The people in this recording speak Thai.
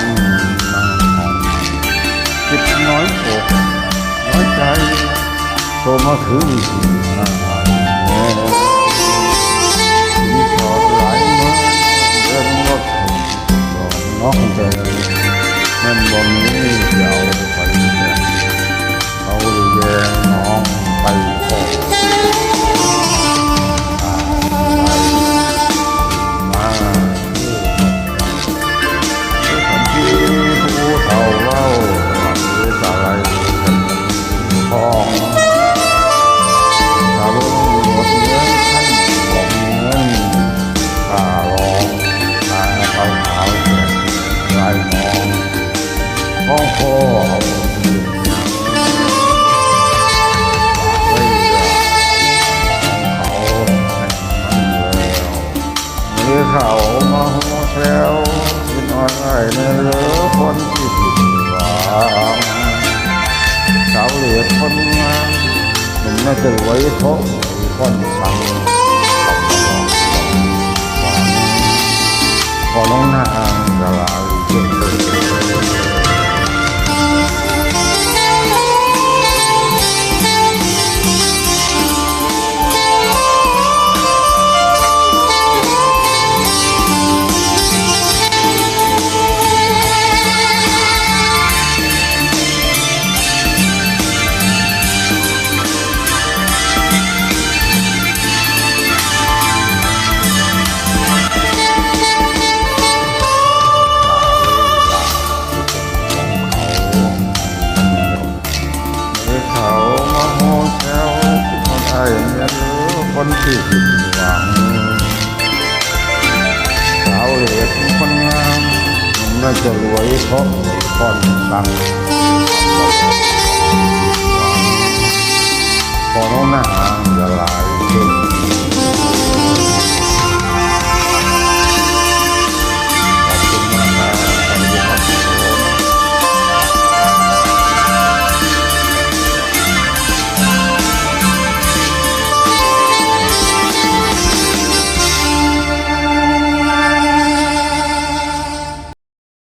ันนั่หองจิตน้อยอกน้อยใจโตมาถึงสี่ห้าวันมีจอดหลายเมื่อเดินรถบอกน้องใจมันบ่มีเจ้าไปแต่ ห้องพ่อเขามาหัวแซวกินอ่อนไอ้ในเรือคนที่ผิดหวังสาวเหลือคนงามผมน่าจะไว้เพราะค่อนสั่งพอน้องนางกลายเป็นเลย คนที่ผินหวังสาวเหลือคนงามน่าจะรวยเพราะค่อนสั่งพอน้องนางจะลา